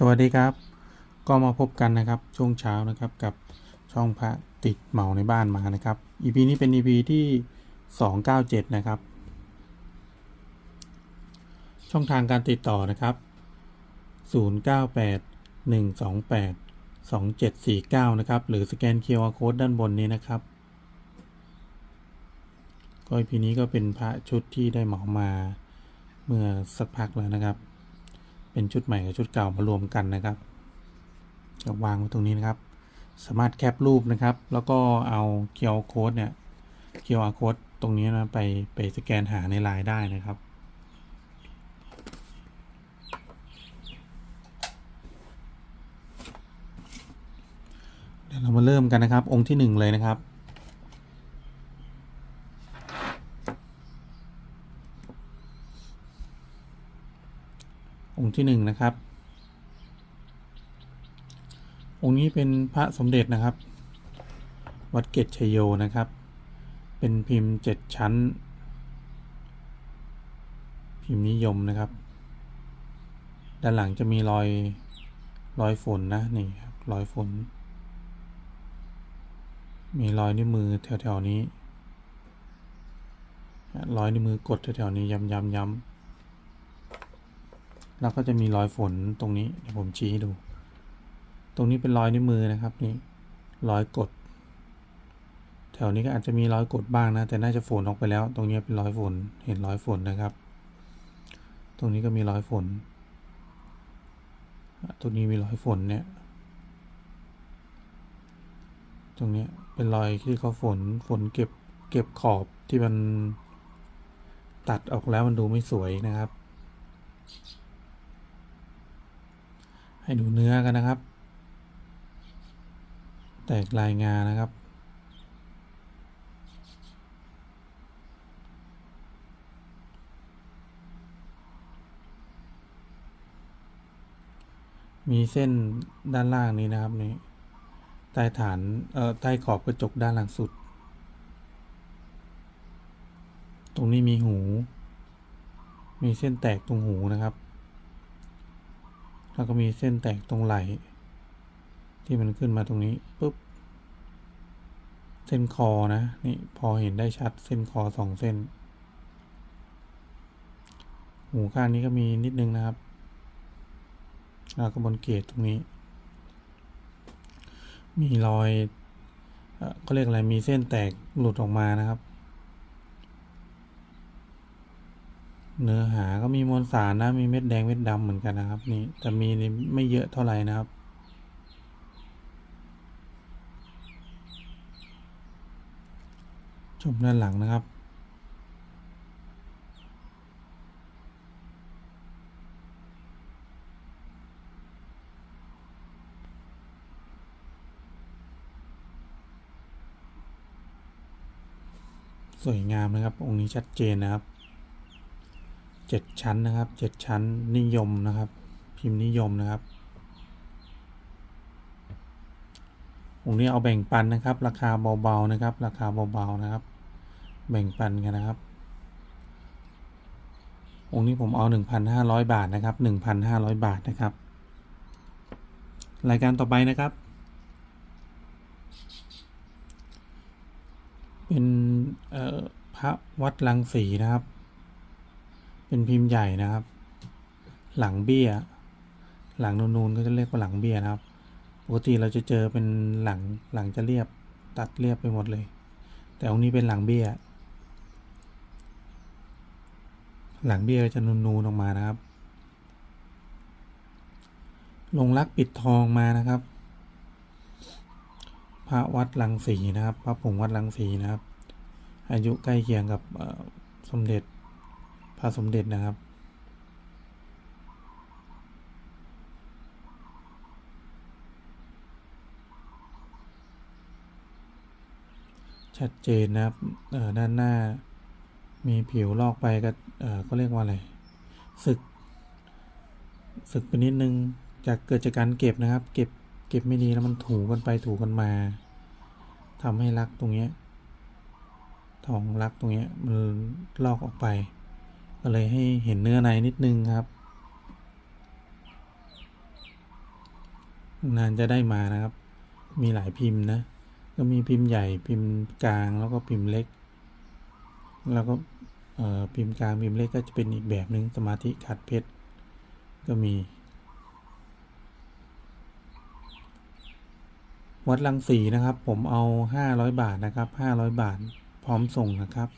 สวัสดีครับ ก็มาพบกันนะครับช่วงเช้านะครับกับช่องพระติดเหมาในบ้านมานะครับ EP นี้เป็น EP ที่ 297 นะครับ ช่องทางการติดต่อนะครับ 098 128 2749 นะครับ หรือสแกน QR Code ด้านบนนี้นะครับ ก็ EP นี้ก็เป็นพระชุดที่ได้เหมามาเมื่อสักพักแล้วนะครับ เป็นชุดใหม่กับชุดเก่ามารวมกันนะครับก็วางไว้ตรงนี้นะครับ สามารถแคปรูปนะครับ แล้วก็เอา QR code เนี่ย QR code ตรงนี้นะไปไปสแกนหาในไลน์ได้นะครับเดี๋ยวเรามาเริ่มกันนะครับ องค์ที่หนึ่งเลยนะครับ องค์ที่หนึ่งนะครับ องค์นี้เป็นพระสมเด็จนะครับ วัดเกตชยโยนะครับ เป็นพิมพ์เจ็ดชั้น พิมพ์นิยมนะครับ ด้านหลังจะมีรอยรอยฝนนะนี่ครับรอยฝน มีรอยนิ้วมือแถวๆนี้รอยนิ้วมือกดแถวๆนี้ย้ำย้ำย้ำ แล้วก็จะมีรอยฝนตรงนี้เดี๋ยวผมชี้ให้ดู ตรงนี้เป็นรอยนิ้วมือนะครับนี่รอยกด แถวนี้ก็อาจจะมีรอยกดบ้างนะ แต่น่าจะฝนออกไปแล้ว ตรงนี้เป็นรอยฝนเห็นรอยฝนนะครับ ตรงนี้ก็มีรอยฝนตรงนี้มีรอยฝนเนี่ย ตรงนี้เป็นรอยที่เขาฝนฝนเก็บเก็บขอบที่มันตัดออกแล้วมันดูไม่สวยนะครับ ให้ดูเนื้อกันนะครับ แตกลายงานะครับ มีเส้นด้านล่างนี้นะครับนี่ใต้ฐานเอ่อใต้ขอบกระจกด้านหลังสุด ตรงนี้มีหู มีเส้นแตกตรงหูนะครับ แล้วก็มีเส้นแตกตรงไหล ที่มันขึ้นมาตรงนี้ปุ๊บ เส้นคอนะนี่พอเห็นได้ชัดเส้นคอสองเส้น หูข้างนี้ก็มีนิดนึงนะครับแล้วก็บนเกตตรงนี้ มีรอยเออเขาเรียกอะไรมีเส้นแตกหลุดออกมานะครับ เนื้อหาก็มีมวลสารนะ มีเม็ดแดงเม็ดดำเหมือนกันนะครับ นี่แต่มีไม่เยอะเท่าไหร่นะครับชมด้านหลังนะครับ สวยงามนะครับ องค์นี้ชัดเจนนะครับ เจ็ดชั้นนะครับเจ็ดชั้นนิยมนะครับ พิมพ์นิยมนะครับองค์นี้เอาแบ่งปันนะครับ ราคาเบาๆนะครับ ราคาเบาๆนะครับ แบ่งปันกันนะครับองค์นี้ผมเอาหนึ่งพันห้าร้อยบาทนะครับหนึ่งพันห้าร้อยบาทนะครับ รายการต่อไปนะครับ เป็นพระวัดลังสีนะครับ เป็นพิมพ์ใหญ่นะครับ หลังเบี้ย หลังนูนๆก็จะเรียกว่าหลังเบี้ยนะครับ ปกติเราจะเจอเป็นหลังหลังจะเรียบตัดเรียบไปหมดเลย แต่องนี้เป็นหลังเบี้ย หลังเบี้ยจะนูนๆออกมานะครับ ลงรักปิดทองมานะครับพระวัดลังสีนะครับ พระผงวัดลังสีนะครับ อายุใกล้เคียงกับสมเด็จ พระสมเด็จนะครับ ชัดเจนนะครับด้านหน้ามีผิวลอกไปก็เออก็เรียกว่าอะไรสึกสึกไปนิดนึงจากเกิดจากการเก็บนะครับ เก็บเก็บไม่ดีแล้วมันถูกันไปถูกันมาทำให้รักตรงเนี้ยทองรักตรงเนี้ยมันลอกออกไป ก็เลยให้เห็นเนื้อในนิดนึงครับ นานจะได้มานะครับ มีหลายพิมพ์นะ ก็มีพิมพ์ใหญ่พิมพ์กลางแล้วก็พิมพ์เล็ก แล้วก็พิมพ์กลางพิมพ์เล็กก็จะเป็นอีกแบบหนึ่งสมาธิขัดเพชรก็มี วัดลังสีนะครับ ผมเอาห้าร้อยบาทนะครับห้าร้อยบาทพร้อมส่งนะครับ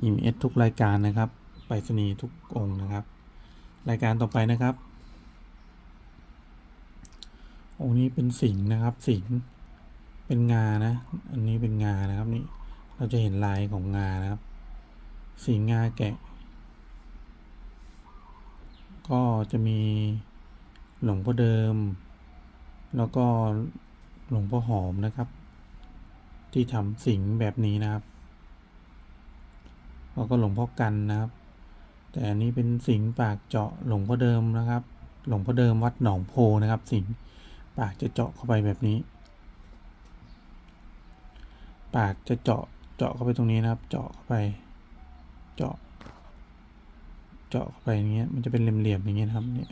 อิมเอสทุกรายการนะครับ ไปรษณีย์ทุกองค์นะครับ รายการต่อไปนะครับ องค์นี้เป็นสิงนะครับสิงเป็นงานะ อันนี้เป็นงานะครับนี่เราจะเห็นลายของงานะครับสิงงาแกะ ก็จะมีหลวงพ่อเดิม แล้วก็หลวงพ่อหอมนะครับ ที่ทำสิงแบบนี้นะครับ แล้วก็หลวงพ่อกันนะครับ แต่อันนี้เป็นสิงปากเจาะหลวงพ่อเดิมนะครับ หลวงพ่อเดิมวัดหนองโพนะครับ สิงปากจะเจาะเข้าไปแบบนี้ ปากจะเจาะเจาะเข้าไปตรงนี้นะครับ เจาะเข้าไป เจาะ เจาะเข้าไปอย่างเงี้ย มันจะเป็นเหลี่ยมๆอย่างเงี้ยครับ เนี่ย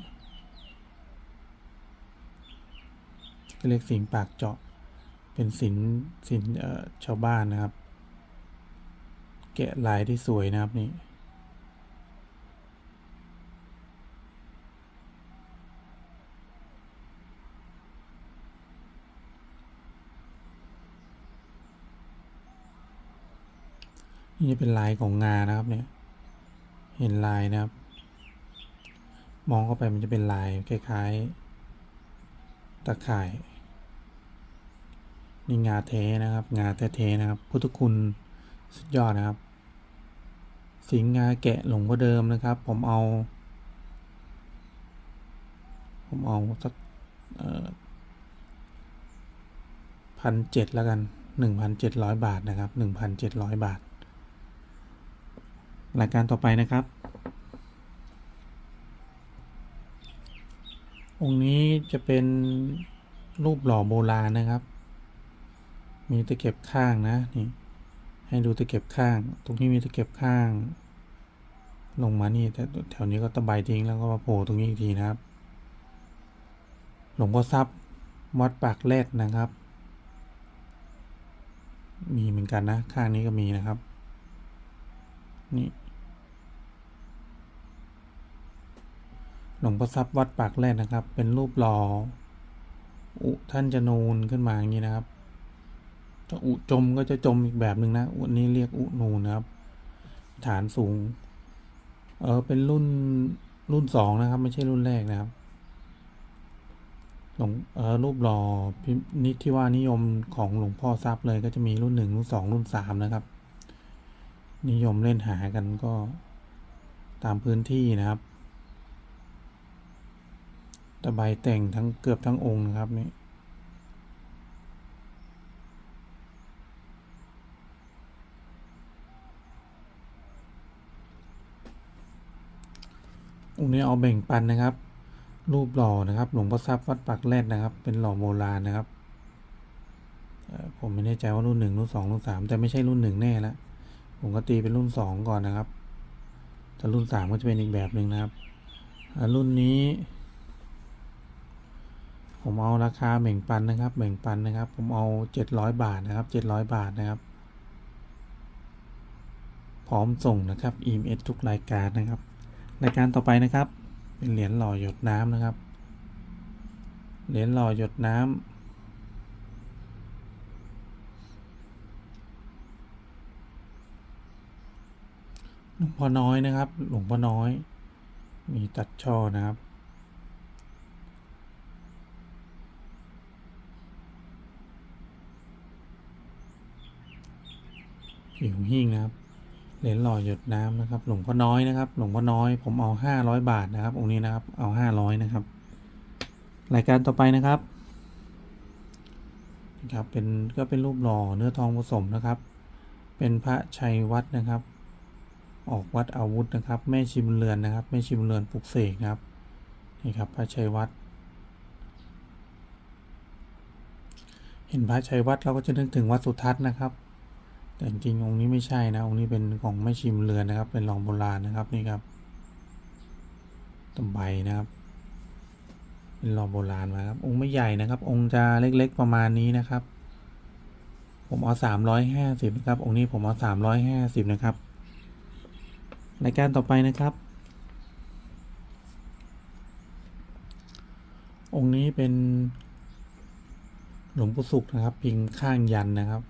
ก็เรียกสิงปากเจาะ เป็นสินสินเอ่อชาวบ้านนะครับ แกะลายที่สวยนะครับนี่นี่เป็นลายของงานะครับเนี่ย เห็นลายนะครับ มองเข้าไปมันจะเป็นลายคล้ายๆ ตะข่าย นี่งาเทนะครับ งาแท้ๆนะครับ พุทธคุณ สุดยอดนะครับ สิงห์งาแกะหลวงพ่อเดิมนะครับ ผมเอา ผมเอาสักพันเจ็ดแล้วกันหนึ่งพันเจ็ดร้อยบาทนะครับหนึ่งพันเจ็ดร้อยบาทรายการต่อไปนะครับ องค์นี้จะเป็นรูปหล่อโบราณนะครับ มีตะเข็บข้างนะนี่ ให้ดูตะเข็บข้าง ตรงนี้มีตะเข็บข้าง ลงมานี่แต่แถวนี้ก็ตะไบทิ้งแล้วก็มาโผล่ตรงนี้อีกทีนะครับ หลวงพ่อทรัพย์วัดปากแรดนะครับ มีเหมือนกันนะ ข้างนี้ก็มีนะครับ นี่หลวงพ่อทรัพย์วัดปากแรดนะครับ เป็นรูปหล่ออุท่านจะนูนขึ้นมาอย่างนี้นะครับ ถ้าอุจมก็จะจมอีกแบบหนึ่งนะอุนี้เรียกอุนูนะครับ ฐานสูง เออเป็นรุ่นรุ่นสองนะครับ ไม่ใช่รุ่นแรกนะครับหลวงเออรูปหล่อพินิที่ว่านิยมของหลวงพ่อทรัพย์เลยก็จะมีรุ่นหนึ่งรุ่นสองรุ่นสามนะครับ นิยมเล่นหากันก็ตามพื้นที่นะครับตะไบแต่งทั้งเกือบทั้งองค์นะครับนี่ องค์นี้เอาแบ่งปันนะครับ รูปหล่อนะครับ หลวงพ่อทรัพย์วัดปากแรดนะครับ เป็นหล่อโบราณนะครับผมไม่แน่ใจว่ารุ่นหนึ่งรุ่นสองรุ่นสามแต่ไม่ใช่รุ่นหนึ่งแน่ละผมก็ตีเป็นรุ่นสองก่อนนะครับแต่รุ่นสามก็จะเป็นอีกแบบหนึ่งนะครับรุ่นนี้ ผมเอาราคาแบ่งปันนะครับ แบ่งปันนะครับ ผมเอาเจ็ดร้อยบาทนะครับเจ็ดร้อยบาทนะครับ พร้อมส่งนะครับ EMS ทุกรายการนะครับ รายการต่อไปนะครับ เป็นเหรียญหล่อหยดน้ำนะครับ เหรียญหล่อหยดน้ำหลวงพ่อน้อยนะครับ หลวงพ่อน้อย มีตัดช่อนะครับผิวหิ้งนะครับ เหรียญหล่อหยดน้ำนะครับ หลวงพ่อน้อยนะครับ หลวงพ่อน้อย ผมเอาห้าร้อยบาทนะครับ องค์นี้นะครับ เอาห้าร้อยนะครับ รายการต่อไปนะครับนะครับเป็นก็เป็นรูปหล่อเนื้อทองผสมนะครับ เป็นพระชัยวัดนะครับ ออกวัดอาวุธนะครับ แม่ชิมเรือนนะครับ แม่ชิมเรือนปลุกเสกนะครับ นี่ครับพระชัยวัดเห็นพระชัยวัดเราก็จะนึกถึงวัดสุทัศน์นะครับ แต่จริงองค์นี้ไม่ใช่นะองค์นี้เป็นของแม่ชิมเรือนนะครับ เป็นรองโบราณนะครับนี่ครับตำไบนะครับ เป็นหล่อโบราณมาครับองค์ไม่ใหญ่นะครับ องค์จะเล็กๆประมาณนี้นะครับ ผมเอาสามร้อยห้าสิบนะครับองค์นี้ผมเอาสามร้อยห้าสิบนะครับรายการต่อไปนะครับ องค์นี้เป็นหลวงปู่สุขนะครับ พิงข้างยันนะครับ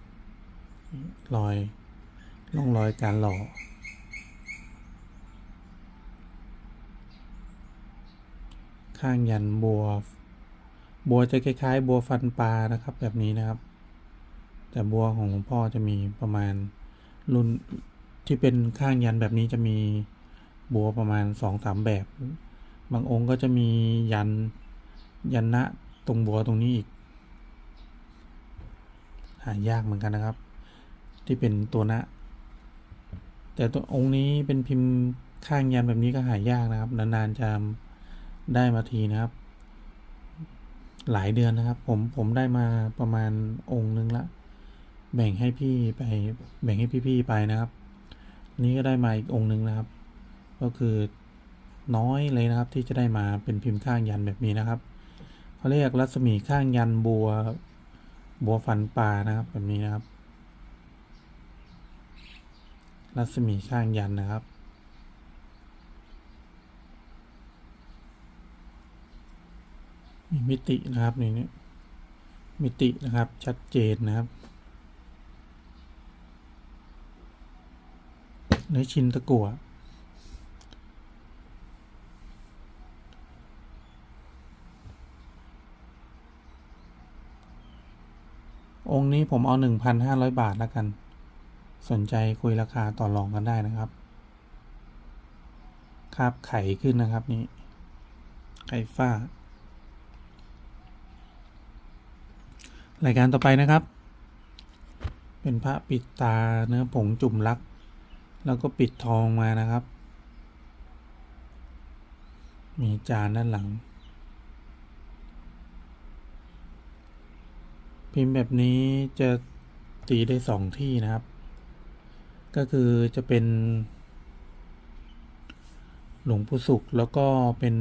รอยร่องรอยการหล่อข้างยันบัว บัวจะคล้ายๆ บัวฟันปลานะครับ แบบนี้นะครับ แต่บัวของหลวงพ่อจะมีประมาณรุ่นที่เป็นข้างยันแบบนี้จะมีบัวประมาณสองสามแบบ บางองค์ก็จะมียันยันนะตรงบัวตรงนี้อีกหายากเหมือนกันนะครับ ที่เป็นตัวนะ แต่ตัวองค์นี้เป็นพิมพ์ข้างยันแบบนี้ก็หายากนะครับ นานๆจะได้มาทีนะครับ หลายเดือนนะครับ ผมผมได้มาประมาณองค์นึงละ แบ่งให้พี่ไป แบ่งให้พี่ๆไปนะครับ นี้ก็ได้มาอีกองค์นึงนะครับ ก็คือน้อยเลยนะครับ ที่จะได้มาเป็นพิมพ์ข้างยันแบบนี้นะครับเขาเรียกรัศมีข้างยันบัว บัวฟันปลานะครับแบบนี้นะครับ รัศมีข้างยันนะครับ มีมิตินะครับในนี้มิตินะครับชัดเจนนะครับเนื้อชิ้นตะกั่วองค์นี้ผมเอาหนึ่งพันห้าร้อยบาทแล้วกัน สนใจคุยราคาต่อรองกันได้นะครับ คาบไข่ขึ้นนะครับนี่ ไข่ฟ้า รายการต่อไปนะครับ เป็นพระปิดตาเนื้อผงจุ่มลัก แล้วก็ปิดทองมานะครับ มีจานด้านหลัง พิมพ์แบบนี้จะตีได้สองที่นะครับ ก็คือจะเป็น หลวงปู่สุขแล้วก็เป็น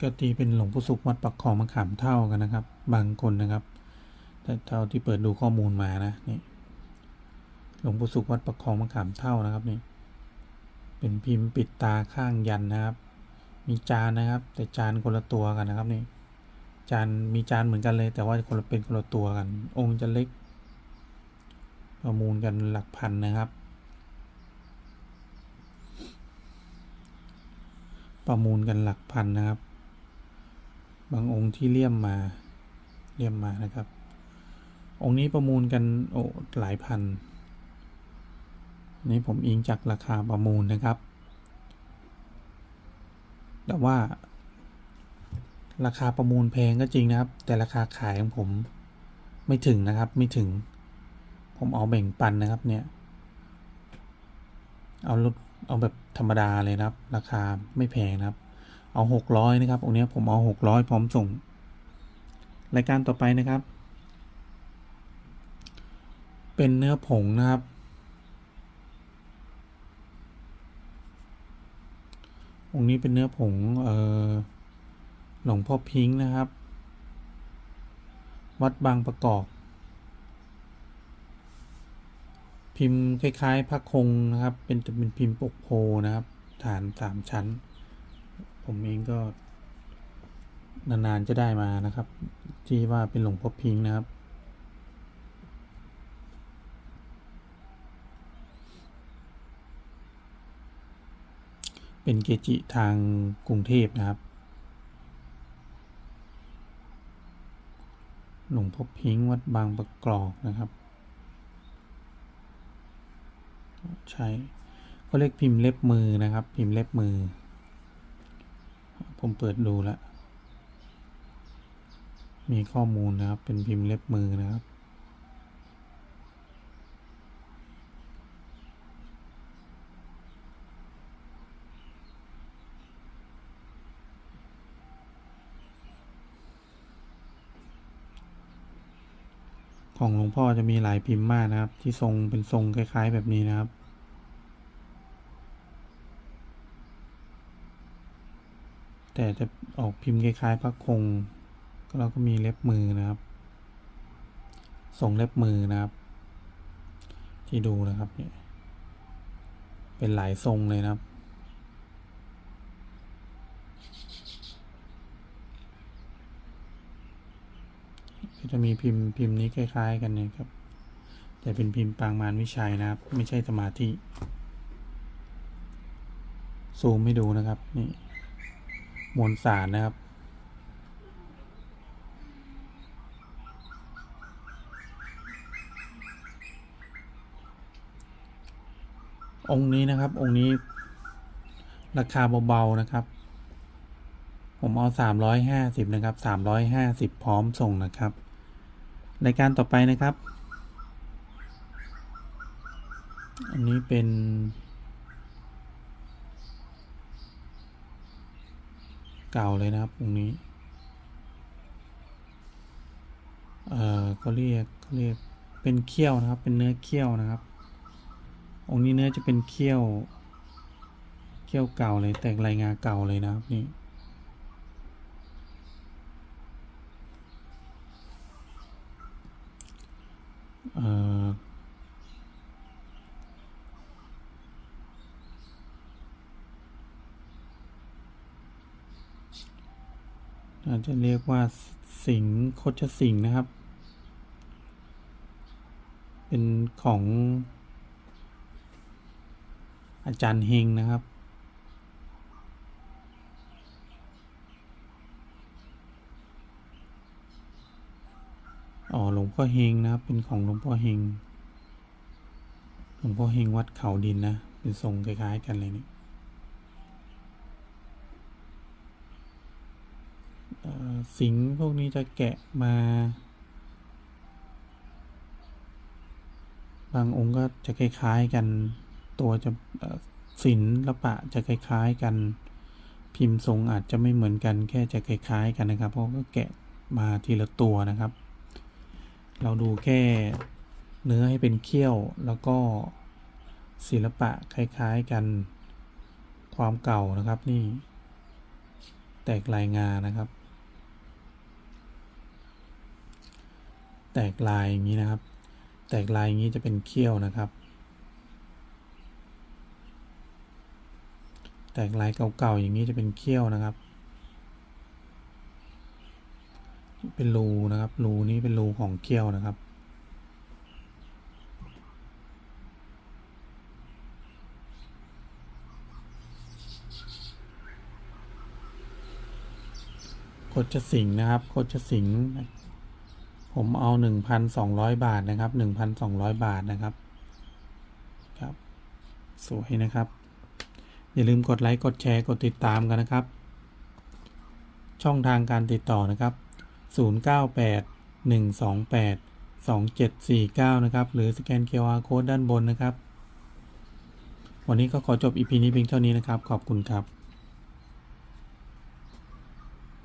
กตีเป็นหลวงปู่สุขวัดปักคลองมะขามเท่ากันนะครับ บางคนนะครับแต่เท่าที่เปิดดูข้อมูลมานะนี่หลวงปู่สุขวัดปักคลองมะขามเท่านะครับนี่เป็นพิมพ์ปิดตาข้างยันนะครับ มีจานนะครับ แต่จานคนละตัวกันนะครับนี่ จานมีจานเหมือนกันเลยแต่ว่าคนละเป็นคนละตัวกัน องค์จะเล็ก ประมูลกันหลักพันนะครับ ประมูลกันหลักพันนะครับ บางองค์ที่เลี่ยมมาเลี่ยมมานะครับ องค์นี้ประมูลกันโอ้หลายพันนี่ผมอิงจากราคาประมูลนะครับ แต่ว่า ราคาประมูลแพงก็จริงนะครับ แต่ราคาขายของผมไม่ถึงนะครับ ไม่ถึง ผมเอาแบ่งปันนะครับเนี่ย เอาลดเอาแบบธรรมดาเลยนะครับ ราคาไม่แพงนะครับ เอาหกร้อยนะครับองเนี้ยผมเอาหกร้อยพร้อมส่ง รายการต่อไปนะครับ เป็นเนื้อผงนะครับองค์นี้เป็นเนื้อผง เอ่อ หลวงพ่อพิงค์นะครับ วัดบางประกอบ พิมพ์คล้ายๆพระคงนะครับ เป็นจะเป็นพิมพ์ปกโพนะครับ ฐานสามชั้น ผมเองก็นานๆจะได้มานะครับ ที่ว่าเป็นหลวงพ่อพิงค์นะครับเป็นเกจิทางกรุงเทพนะครับ หลวงพ่อพิงค์วัดบางประกอบนะครับใช้เขาเรียกพิมพ์เล็บมือนะครับ พิมพ์เล็บมือ ผมเปิดดูแล้วมีข้อมูลนะครับเป็นพิมพ์เล็บมือนะครับ ของหลวงพ่อจะมีหลายพิมพ์มากนะครับ ที่ทรงเป็นทรงคล้าย ๆ แบบนี้นะครับ แต่จะออกพิมพ์คล้ายๆพระคงเราก็มีเล็บมือนะครับทรงเล็บมือนะครับ ที่ดูนะครับเนี่ยเป็นหลายทรงเลยนะครับ ก็จะมีพิมพ์พิมพ์นี้คล้ายๆ กันนี่ยครับ แต่เป็นพิมพ์ปางมารวิชัยนะครับ ไม่ใช่สมาธิซูมให้ดูนะครับนี่มวลสารนะครับ องค์นี้นะครับ องค์นี้ราคาเบาๆนะครับ ผมเอาสามร้อยห้าสิบนะครับสามร้อยห้าสิบพร้อมส่งนะครับ รายการต่อไปนะครับ อันนี้เป็น เก่าเลยนะครับองนี้ เอ่อเขาเรียกเขาเรียกเป็นเขี้ยวนะครับ เป็นเนื้อเขี้ยวนะครับ องค์นี้เนื้อจะเป็นเขี้ยว เขี้ยวเก่าเลยแตกลายงาเก่าเลยนะครับนี่ อาจจะเรียกว่าสิงห์โคชสิงห์นะครับ เป็นของอาจารย์เฮงนะครับ อ๋อหลว งพ่อเฮงนะครับ เป็นของหลวงพ่อเฮงหลวงพ่อเฮงวัดเขาดินนะ เป็นทรงคล้ายๆกันเลยนี่สิงพวกนี้จะแกะมา บางองค์ก็จะคล้ายๆกัน ตัวจะศิลปะจะคล้ายๆกัน พิมพ์ทรงอาจจะไม่เหมือนกัน แค่จะคล้ายๆกันนะครับ เพราะก็แกะมาทีละตัวนะครับ เราดูแค่เนื้อให้เป็นเขี้ยวแล้วก็ศิลปะคล้าย ๆกันความเก่านะครับนี่ แตกลายงานะครับ แตกลายอย่างนี้นะครับ แตกลายอย่างนี้จะเป็นเขี้ยวนะครับ แตกลายเก่าๆอย่างนี้จะเป็นเขี้ยวนะครับ เป็นรูนะครับ รูนี้เป็นรูของเขี้ยวนะครับโคชสิงนะครับโคชสิง ผมเอาหนึ่งพันสองร้อยบาทนะครับหนึ่งพันสองร้อยบาทนะครับ ครับ สวยนะครับ อย่าลืมกดไลค์ กดแชร์ กดติดตามกันนะครับ ช่องทางการติดต่อนะครับ 098 128 2749 นะครับ หรือสแกน QR Code ด้านบนนะครับ วันนี้ก็ขอจบ EP นี้เพียงเท่านี้นะครับ ขอบคุณครับ